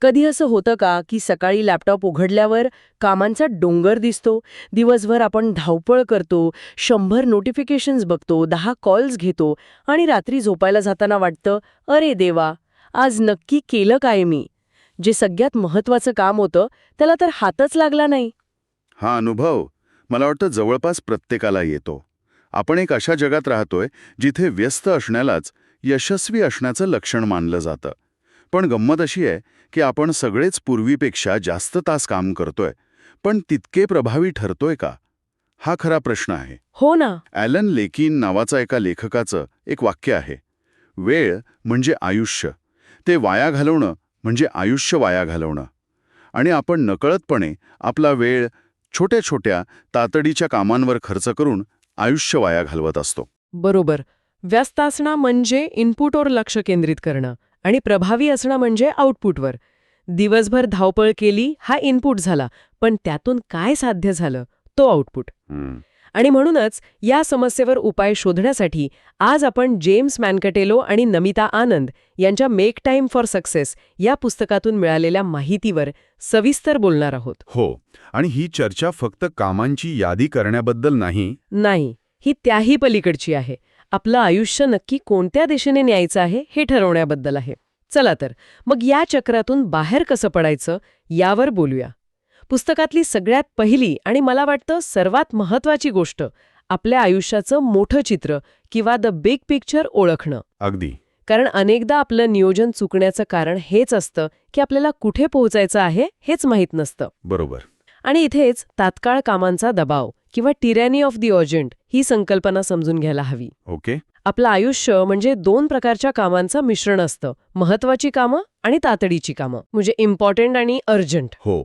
कधी असं होतं का की सकाळी लॅपटॉप उघडल्यावर कामांचा डोंगर दिसतो दिवसभर आपण धावपळ करतो शंभर नोटिफिकेशन्स बघतो दहा कॉल्स घेतो आणि रात्री झोपायला जाताना वाटतं अरे देवा आज नक्की केलं काय मी? जे सगळ्यात महत्वाचं काम होतं त्याला तर हातच लागला नाही. हा अनुभव मला वाटतं जवळपास प्रत्येकाला येतो. आपण एक अशा जगात राहतोय जिथे व्यस्त असण्यालाच यशस्वी असण्याचं लक्षण मानलं जातं. पण गंमत अशी आहे की आपण सगळेच पूर्वीपेक्षा जास्त तास काम करतोय पण तितके प्रभावी ठरतोय का? हा खरा प्रश्न आहे. हो ना. ॲलन लेकिन नावाचा एका लेखकाचं एक वाक्य आहे. वेळ म्हणजे आयुष्य. ते वाया घालवणं म्हणजे आयुष्य वाया घालवणं. आणि आपण नकळतपणे आपला वेळ छोट्या छोट्या तातडीच्या कामांवर खर्च करून आयुष्य वाया घालवत असतो. बरोबर. व्यस्त असणं म्हणजे इनपुटवर लक्ष केंद्रित करणं. आणि प्रभावी असणं म्हणजे आउटपुटवर दिवसभर धावपळ केली हा इनपुट झाला पण त्यातून काय साध्य झालं तो आउटपुट. आणि म्हणूनच या समस्येवर उपाय शोधण्यासाठी आज आपण जेम्स मॅनकटेलो आणि नमिता आनंद यांच्या मेक टाइम फॉर सक्सेस या पुस्तकातून मिळालेल्या माहितीवर सविस्तर बोलणार आहोत. हो आणि ही चर्चा फक्त कामांची यादी करण्याबद्दल नाही? नाही ही त्याही पलीकडची आहे. आपलं आयुष्य नक्की कोणत्या दिशेने न्यायचं आहे हे ठरवण्याबद्दल आहे. चला तर मग या चक्रातून बाहेर कसं पडायचं यावर बोलूया. पुस्तकातली सगळ्यात पहिली आणि मला वाटतं सर्वात महत्वाची गोष्ट आपल्या आयुष्याचं मोठं चित्र किंवा द बिग पिक्चर ओळखणं. अगदी. कारण अनेकदा आपलं नियोजन चुकण्याचं कारण हेच असतं की आपल्याला कुठे पोहोचायचं आहे हेच माहीत नसतं. बरोबर. आणि इथेच तात्काळ कामांचा दबाव किंवा टिरॅनी ऑफ दी अर्जंट ही संकल्पना समजून घ्यायला हवी. ओके. आपलं आयुष्य म्हणजे दोन प्रकारच्या कामांचं मिश्रण असतं. महत्वाची कामं आणि तातडीची कामं. म्हणजे इम्पॉर्टंट आणि अर्जंट हो.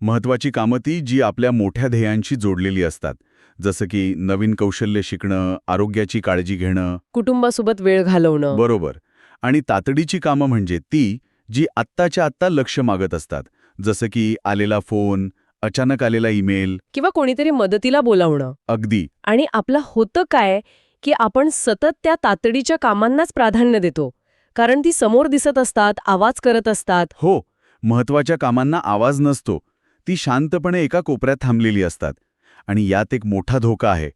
महत्वाची कामं ती जी आपल्या मोठ्या ध्येयांशी जोडलेली असतात. जसं की नवीन कौशल्य शिकणं आरोग्याची काळजी घेणं. कुटुंबासोबत वेळ घालवणं. बरोबर. आणि तातडीची कामं म्हणजे ती जी आत्ताच्या आत्ता लक्ष मागत असतात. जसं की आलेला फोन अचानक आलेला ईमेल. किंवा कोणीतरी मदतीला बोलावणं. अगदी. आणि आपलं होतं काय की आपण सतत त्या तातडीच्या कामांनाच प्राधान्य देतो. कारण ती समोर दिसत असतात आवाज करत असतात. हो महत्त्वाच्या कामांना आवाज नसतो. ती शांतपणे एका कोपऱ्यात थांबलेली असतात. आणि यात एक मोठा धोका आहे.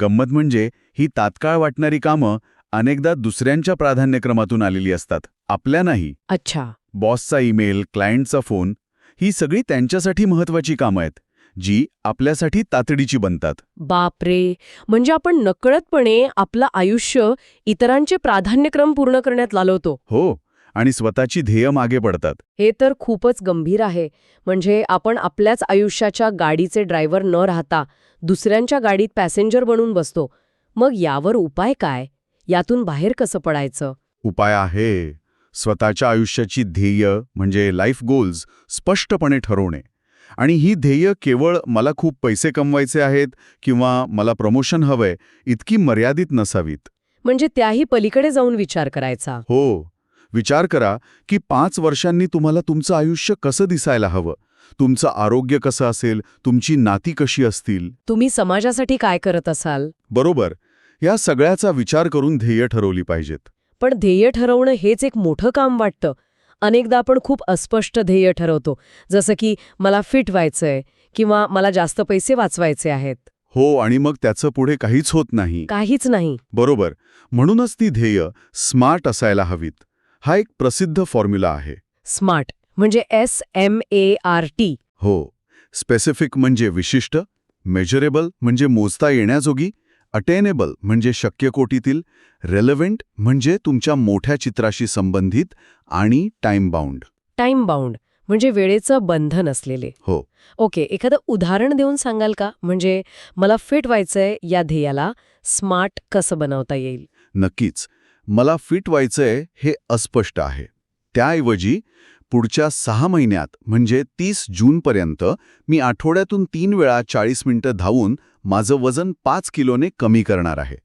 गंमत म्हणजे ही तात्काळ वाटणारी कामं अनेकदा दुसऱ्यांच्या प्राधान्यक्रमातून आलेली असतात. आपल्या नाही. अच्छा. बॉसचा ईमेल क्लायंटचा फोन ही सगळी त्यांच्यासाठी महत्वाची कामं आहेत जी आपल्यासाठी तातडीची बनतात. बापरे! म्हणजे आपण नकळतपणे आपलं आयुष्य इतरांचे प्राधान्यक्रम पूर्ण करण्यात लालवतो. हो आणि स्वतःची ध्येय मागे पडतात. हे तर खूपच गंभीर आहे. म्हणजे आपण आपल्याच आयुष्याच्या गाडीचे ड्रायव्हर न राहता दुसऱ्यांच्या गाडीत पॅसेंजर बनून बसतो. मग यावर उपाय काय? यातून बाहेर कसं पडायचं? उपाय आहे. स्वतःच्या आयुष्याची ध्येय म्हणजे लाईफ गोल्स स्पष्टपणे ठरवणे. आणि ही ध्येय केवळ मला खूप पैसे कमवायचे आहेत किंवा मला प्रमोशन हवंय इतकी मर्यादित नसावीत. म्हणजे त्याही पलीकडे जाऊन विचार करायचा. हो. विचार करा की पाच वर्षांनी तुम्हाला तुमचं आयुष्य कसं दिसायला हवं? तुमचं आरोग्य कसं असेल? तुमची नाती कशी असतील? तुम्ही समाजासाठी काय करत असाल? बरोबर. या सगळ्याचा विचार करून ध्येय ठरवली पाहिजेत. पण ध्येय ठरवणं हेच एक मोठं काम वाटतं. अनेकदा आपण खूप अस्पष्ट ध्येय ठरवतो. जसं की मला फिट व्हायचंय किंवा मला जास्त पैसे वाचवायचे आहेत. हो आणि मग त्याचं पुढे काहीच होत नाही. काहीच नाही. बरोबर. म्हणूनच ती ध्येय स्मार्ट असायला हवीत. हा एक प्रसिद्ध फॉर्म्युला आहे. स्मार्ट म्हणजे S M A R T. हो. स्पेसिफिक म्हणजे विशिष्ट मेजरेबल म्हणजे मोजता येण्याजोगी अटेनेबल म्हणजे शक्य कोटीतील रेलेव्हंट म्हणजे तुमच्या मोठ्या चित्राशी संबंधित आणि टाइम बाउंड टाइम बाउंड म्हणजे वेळेचं बंधन असलेले. हो. ओके एखादं उदाहरण देऊन सांगाल का? म्हणजे मला फिट व्हायचंय या ध्येयाला स्मार्ट कसं बनवता येईल? नक्कीच. मला फिट व्हायचंय हे अस्पष्ट आहे. त्याऐवजी पुढच्या सहा महिन्यात म्हणजे तीस जूनपर्यंत मी आठवड्यातून तीन वेळा चाळीस मिनिटं धावून माझं वजन पाच किलोने कमी करणार आहे.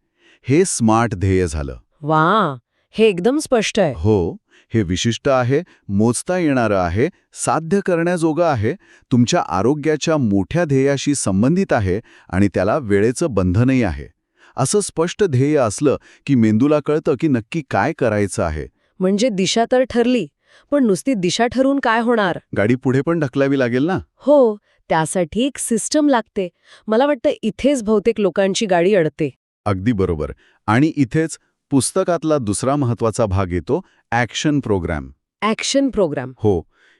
हे स्मार्ट ध्येय झालं. वा! हे एकदम स्पष्ट आहे. हो हे विशिष्ट आहे मोजता येणारं आहे साध्य करण्याजोगं आहे तुमच्या आरोग्याच्या मोठ्या ध्येयाशी संबंधित आहे आणि त्याला वेळेचं बंधनही आहे. असं स्पष्ट ध्येय असलं की मेंदूला कळतं की नक्की काय करायचं आहे. म्हणजे दिशा तर ठरली पण नुसती दिशा ठरवून काय होणार? गाडी पुढे पण ढकलावी लागेल ना? हो त्यासाठी एक सिस्टम लागते. मला वाटतं इथेच बहुतेक लोकांची गाडी अडते. अगदी बरोबर. आणि इथेच पुस्तकातला दुसरा महत्त्वाचा भाग येतो ॲक्शन प्रोग्राम ॲक्शन प्रोग्राम हो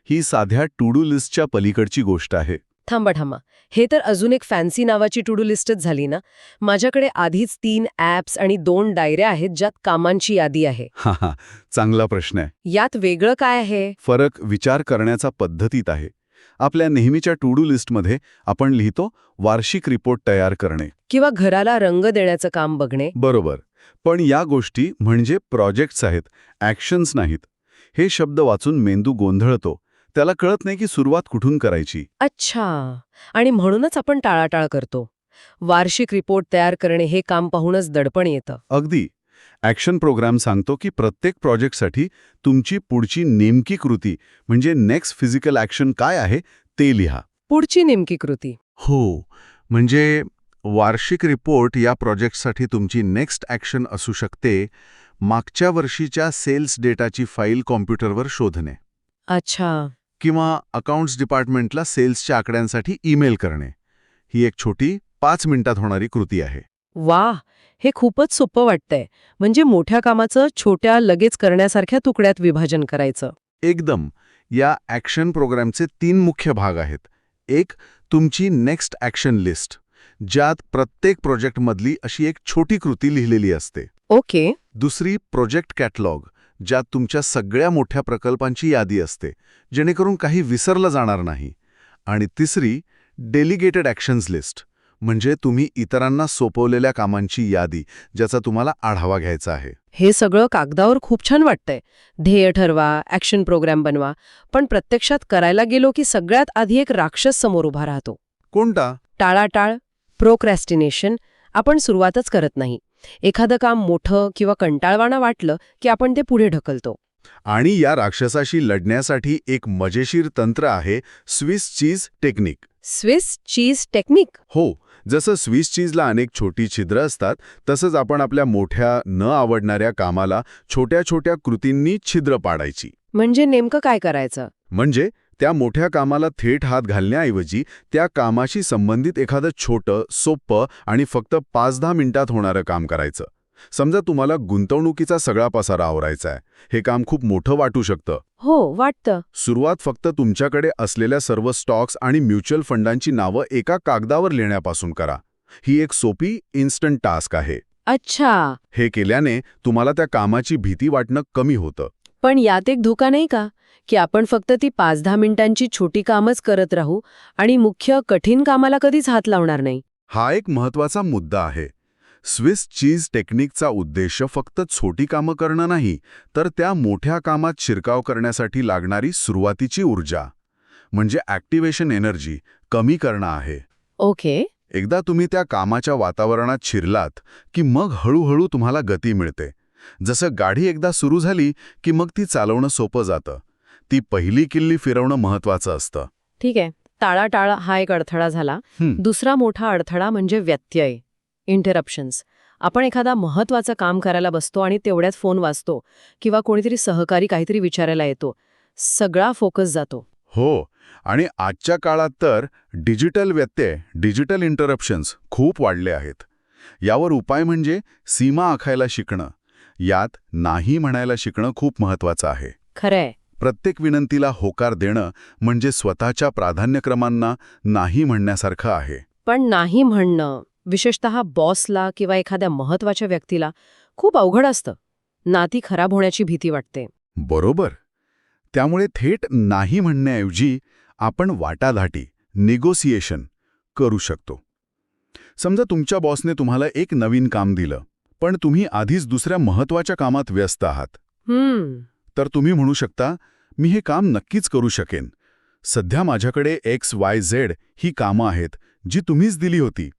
ही साध्या टू डू लिस्टच्या पलीकडची गोष्ट आहे. थांबा थांबा हे तर अजून एक फॅन्सी नावाची टू डू लिस्टच झाली ना? माझ्याकडे आधीच तीन ॲप्स आणि दोन डायऱ्या आहेत ज्यात कामांची यादी आहे. हा हा. चांगला प्रश्न आहे. यात वेगळं काय आहे? फरक विचार करण्याचा पद्धतीत आहे. आपल्या नेहमीच्या टू डू लिस्टमध्ये आपण लिहितो वार्षिक रिपोर्ट तयार करणे. किंवा घराला रंग देण्याचं काम बघणे. बरोबर. पण या गोष्टी म्हणजे प्रोजेक्ट्स आहेत ॲक्शन्स नाहीत. हे शब्द वाचून मेंदू गोंधळतो. त्याला कळत नाही की सुरुवात कुठून करायची. अच्छा. आणि म्हणूनच आपण टाळाटाळ करतो. वार्षिक रिपोर्ट तयार करणे हे काम पाहूनच दडपण येतं. अगदी. ॲक्शन प्रोग्राम सांगतो की प्रत्येक प्रोजेक्टसाठी तुमची पुढची नेमकी कृती म्हणजे नेक्स्ट फिजिकल ॲक्शन काय आहे ते लिहा. पुढची नेमकी कृती. हो. म्हणजे वार्षिक रिपोर्ट या प्रोजेक्टसाठी तुमची नेक्स्ट ॲक्शन असू शकते मागच्या वर्षीच्या सेल्स डेटाची फाईल कॉम्प्युटरवर शोधणे. अच्छा. किंवा अकाउंट्स डिपार्टमेंटला सेल्सच्या आकड्यांसाठी ईमेल करणे. ही एक छोटी पाच मिनिटात होणारी कृती आहे. वा हे खूपच सोपं वाटतंय. म्हणजे मोठ्या कामाचं छोट्या लगेच करण्यासारख्या तुकड्यात विभाजन करायचं. एकदम. या ॲक्शन प्रोग्रामचे तीन मुख्य भाग आहेत. एक तुमची नेक्स्ट ॲक्शन लिस्ट ज्यात प्रत्येक प्रोजेक्टमधली अशी एक छोटी कृती लिहिलेली असते. ओके. दुसरी प्रोजेक्ट कॅटलॉग ज्यात तुमच्या सगळ्या मोठ्या प्रकल्पांची यादी असते जेणेकरून काही विसरलं जाणार नाही. आणि तिसरी डेलिगेटेड ॲक्शन्स लिस्ट म्हणजे तुम्ही इतरांना सोपवलेल्या कामांची यादी ज्याचा तुम्हाला आढावा घ्यायचा आहे. हे सगळं कागदावर खूप छान वाटतंय. ध्येय ठरवा ॲक्शन प्रोग्राम बनवा पण प्रत्यक्षात करायला गेलो की सगळ्यात आधी एक राक्षस समोर उभा राहतो. कोणता? टाळाटाळ प्रोक्रॅस्टिनेशन आपण सुरुवातच करत नाही. एखादं काम मोठं किंवा कंटाळवाणं वाटलं की आपण ते पुढे ढकलतो. आणि या राक्षसाशी लढण्यासाठी एक मजेशीर तंत्र आहे Swiss cheese technique. Swiss cheese technique? हो जसं स्विस चीजला अनेक छोटी छिद्र असतात तसंच आपण आपल्या मोठ्या न आवडणाऱ्या कामाला छोट्या छोट्या कृतींनी छिद्र पाडायची. म्हणजे नेमकं काय करायचं? म्हणजे त्या मोठ्या कामाला थेट हात घालण्याऐवजी त्या कामाशी संबंधित एखादं छोटं सोपं आणि फक्त पाच दहा मिनिटात होणारं काम करायचं. समजा तुम्हाला गुंतवणुकीचा सगळा पसारा आवरायचा आहे. हे काम खूप मोठं वाटू शकतं. हो वाटतं. सुरुवात फक्त तुमच्याकडे असलेल्या सर्व स्टॉक्स आणि म्युच्युअल फंडांची नावं एका कागदावर लिहिण्यापासून करा. ही एक सोपी इन्स्टंट टास्क आहे. अच्छा. हे केल्याने तुम्हाला त्या कामाची भीती वाटणं कमी होतं. पण यात एक धोका नाही का? की आपण फक्त ती पाच दहा मिनिटांची छोटी कामच करत राहू आणि मुख्य कठीण कामाला कधीच हात लावणार नाही. हा एक महत्त्वाचा मुद्दा आहे. स्विस चीज टेक्निकचा उद्देश फक्त छोटी कामं करणं नाही तर त्या मोठ्या कामात शिरकाव करण्यासाठी लागणारी सुरुवातीची ऊर्जा म्हणजे ॲक्टिवेशन एनर्जी कमी करणं आहे. ओके. एकदा तुम्ही त्या कामाच्या वातावरणात शिरलात की मग हळूहळू तुम्हाला गती मिळते. जसं गाडी एकदा सुरू झाली की मग ती चालवणं सोपं जातं. ती पहिली किल्ली फिरवणं महत्वाचं असतं. ठीक आहे. टाळाटाळ हा एक अडथळा झाला. दुसरा मोठा अडथळा म्हणजे व्यत्यय इंटरप्शन्स आपण एखादा महत्वाचं काम करायला बसतो आणि तेवढ्यात फोन वाजतो किंवा कोणीतरी सहकारी काहीतरी विचारायला येतो. सगळा फोकस जातो. हो. आणि आजच्या काळात तर डिजिटल व्यत्यय डिजिटल इंटरप्शन्स खूप वाढले आहेत. यावर उपाय म्हणजे सीमा आखायला शिकणं. यात नाही म्हणायला शिकणं खूप महत्वाचं आहे. खरंय. प्रत्येक विनंतीला होकार देणं म्हणजे स्वतःच्या प्राधान्यक्रमांना नाही म्हणण्यासारखं आहे. पण नाही म्हणणं विशेषतः बॉसला किंवा एखाद्या महत्त्वाच्या व्यक्तीला खूप अवघड असतं. नाती खराब होण्याची भीती वाटते. बरोबर. त्यामुळे थेट नाही म्हणण्याऐवजी आपण वाटाघाटी निगोसिएशन करू शकतो. समजा तुमच्या बॉसने तुम्हाला एक नवीन काम दिलं पण तुम्ही आधीच दुसऱ्या महत्त्वाच्या कामात व्यस्त आहात. तर तुम्ही म्हणू शकता मी हे काम नक्कीच करू शकेन. सध्या माझ्याकडे एक्स वाय झेड ही कामं आहेत जी तुम्हीच दिली होती.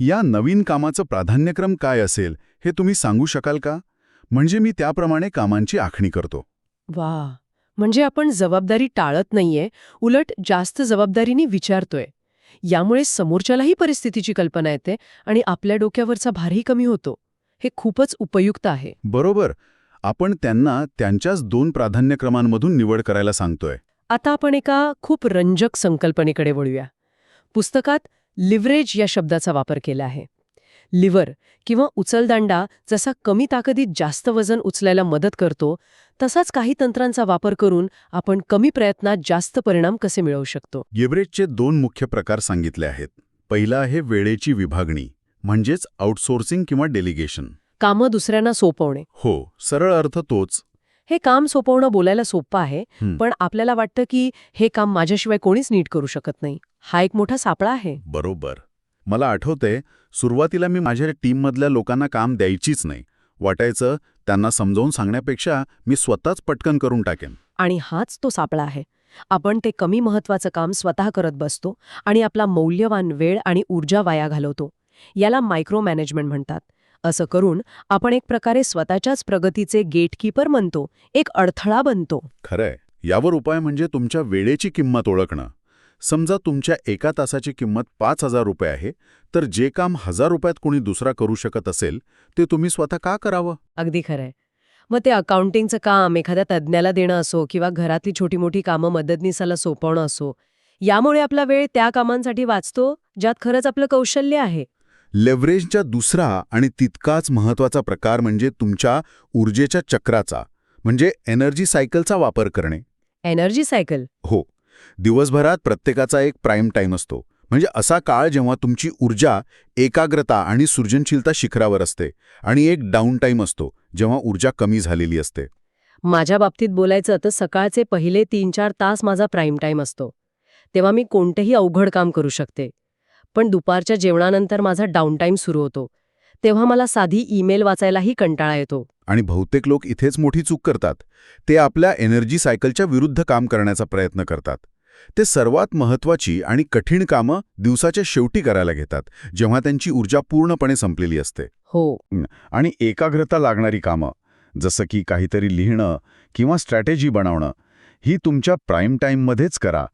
या नवीन कामाचं प्राधान्यक्रम काय असेल हे तुम्ही सांगू शकाल का? म्हणजे मी त्याप्रमाणे कामांची आखणी करतो. वा! म्हणजे आपण जबाबदारी टाळत नाहीये उलट जास्त जबाबदारीने विचारतोय. यामुळे समोरच्यालाही परिस्थितीची कल्पना येते आणि आपल्या डोक्यावरचा भारही कमी होतो. हे खूपच उपयुक्त आहे. बरोबर. आपण त्यांना त्यांच्याच दोन प्राधान्यक्रमांमधून निवड करायला सांगतोय. आता आपण एका खूप रंजक संकल्पनेकडे वळूया. पुस्तकात लिव्हरेज या शब्दाचा वापर केला आहे. लिव्हर किंवा उचलदांडा जसा कमी ताकदीत जास्त वजन उचलायला मदत करतो तसाच काही तंत्रांचा वापर करून आपण कमी प्रयत्नात जास्त परिणाम कसे मिळवू शकतो? गेवरेजचे दोन मुख्य प्रकार सांगितले आहेत. पहिला आहे वेळेची विभागणी म्हणजेच आउटसोर्सिंग किंवा डेलिगेशन. कामं दुसऱ्यांना सोपवणे. हो सरळ अर्थ तोच. हे काम सोपवणं बोलायला सोपं आहे. पण आपल्याला वाटतं की हे काम माझ्याशिवाय कोणीच नीट करू शकत नाही. हा एक मोठा सापळा आहे. बरोबर. मला आठवतंय सुरुवातीला मी माझ्या टीममधल्या लोकांना काम द्यायचीच नाही. वाटायचं त्यांना समजावून सांगण्यापेक्षा मी स्वतःच पटकन करून टाकेन. आणि हाच तो सापळा आहे. आपण ते कमी महत्वाचं काम स्वतः करत बसतो आणि आपला मौल्यवान वेळ आणि ऊर्जा वाया घालवतो. याला मायक्रो मॅनेजमेंट म्हणतात. असं करून आपण एक प्रकारे स्वतःच्याच प्रगतीचे गेटकीपर म्हणतो एक अडथळा बनतो. खरंय. यावर उपाय म्हणजे तुमच्या वेळेची किंमत ओळखणं. समजा तुमच्या एका तासाची किंमत पाच हजार रुपये आहे तर जे काम हजार रुपयात कोणी दुसरा करू शकत असेल ते तुम्ही स्वतः का करावं? अगदी खरंय. मग ते अकाउंटिंगचं काम एखाद्या तज्ज्ञाला देणं असो किंवा घरातली छोटी मोठी कामं मदतनीसाला सोपवणं असो यामुळे आपला वेळ त्या कामांसाठी वाचतो ज्यात खरंच आपलं कौशल्य आहे. लेव्हरेजचा दुसरा आणि तितकाच महत्त्वाचा प्रकार म्हणजे तुमच्या ऊर्जेच्या चक्राचा म्हणजे एनर्जी सायकलचा वापर करणे. Energy cycle. हो. दिवसभरात प्रत्येकाचा एक प्राईम टाईम असतो. म्हणजे असा काळ जेव्हा तुमची ऊर्जा एकाग्रता आणि सृजनशीलता शिखरावर असते आणि एक डाऊन टाईम असतो जेव्हा ऊर्जा कमी झालेली असते. माझ्या बाबतीत बोलायचं तर सकाळचे पहिले तीन चार तास माझा प्राईम टाईम असतो. तेव्हा मी कोणतेही अवघड काम करू शकते. पण दुपारच्या जेवणानंतर माझा डाऊन टाईम सुरू होतो. तेव्हा मला साधी ईमेल वाचायलाही कंटाळा येतो. आणि बहुतेक लोक इथेच मोठी चूक करतात. ते आपल्या एनर्जी सायकलच्या विरुद्ध काम करण्याचा प्रयत्न करतात. ते सर्वात महत्वाची आणि कठीण कामं दिवसाच्या शेवटी करायला घेतात जेव्हा त्यांची ऊर्जा पूर्णपणे संपलेली असते. हो. आणि एकाग्रता लागणारी कामं जसं की काहीतरी लिहिणं किंवा स्ट्रॅटेजी बनवणं ही तुमच्या प्राईम टाईममध्येच करा.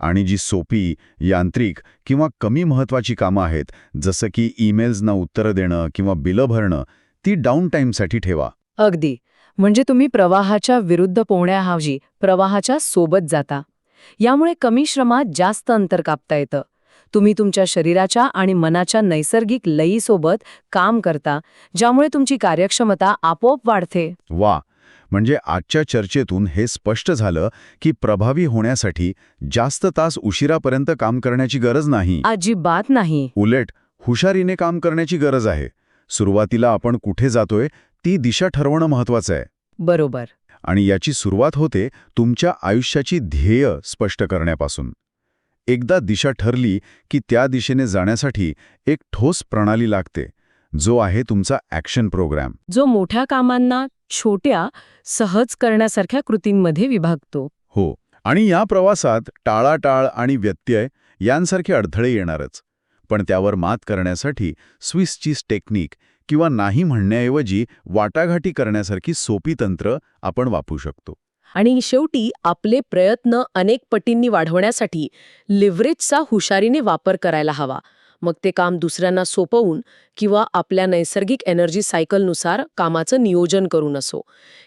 आणि जी सोपी यांत्रिक किंवा कमी महत्वाची कामं आहेत जसं की ईमेल्सना उत्तरं देणं किंवा बिलं भरणं ती डाऊन टाईमसाठी ठेवा. अगदी. म्हणजे तुम्ही प्रवाहाच्या विरुद्ध पोहण्याऐवजी प्रवाहाच्या सोबत जाता. यामुळे कमी श्रमात जास्त अंतर कापता येतं. तुम्ही तुमच्या शरीराच्या आणि मनाच्या नैसर्गिक लयीसोबत काम करता ज्यामुळे तुमची कार्यक्षमता आपोआप वाढते. वा! म्हणजे आजच्या चर्चेतून हे स्पष्ट झालं की प्रभावी होण्यासाठी जास्त तास उशिरापर्यंत काम करण्याची गरज नाही. अजिबात नाही. उलट हुशारीने काम करण्याची गरज आहे. सुरुवातीला आपण कुठे जातोय ती दिशा ठरवणं महत्वाचं आहे. बरोबर. आणि याची सुरुवात होते तुमच्या आयुष्याची ध्येय स्पष्ट करण्यापासून. एकदा दिशा ठरली की त्या दिशेने जाण्यासाठी एक ठोस प्रणाली लागते जो आहे तुमचा ॲक्शन प्रोग्राम. जो मोठ्या कामांना छोट्या सहज करण्यासारख्या कृतींमध्ये विभागतो. हो आणि या प्रवासात टाळाटाळ आणि व्यत्यय यांसारखे अडथळे येणारच. पण त्यावर मात करण्यासाठी स्विसचीज टेक्निक किंवा नाही म्हणण्याऐवजी वाटाघाटी करण्यासारखी सोपी तंत्र आपण वापरू शकतो. आणि शेवटी आपले प्रयत्न अनेक पटींनी वाढवण्यासाठी लिव्हरेजचा हुशारीने वापर करायला हवा. मग ते काम दुसऱ्यांना सोपवून किंवा आपल्या नैसर्गिक एनर्जी सायकलनुसार कामाचं नियोजन करून असो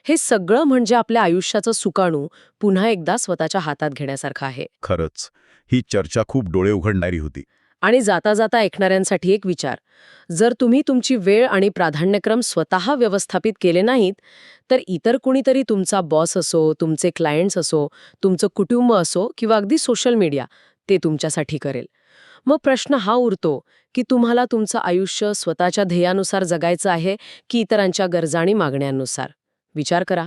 हे सगळं म्हणजे आपल्या आयुष्याचं सुकाणू पुन्हा एकदा स्वतःच्या हातात घेण्यासारखं आहे. खरंच ही चर्चा खूप डोळे उघडणारी होती. आणि जाता जाता ऐकणाऱ्यांसाठी एक विचार. जर तुम्ही तुमची वेळ आणि प्राधान्यक्रम स्वतः व्यवस्थापित केले नाहीत तर इतर कुणीतरी तुमचा बॉस असो तुमचे क्लायंट्स असो तुमचं कुटुंब असो किंवा अगदी सोशल मीडिया ते तुमच्यासाठी करेल. मग प्रश्न हा उरतो की तुम्हाला तुमचं आयुष्य स्वतःच्या ध्येयानुसार जगायचं आहे की इतरांच्या गरजा आणि मागण्यांनुसार? विचार करा.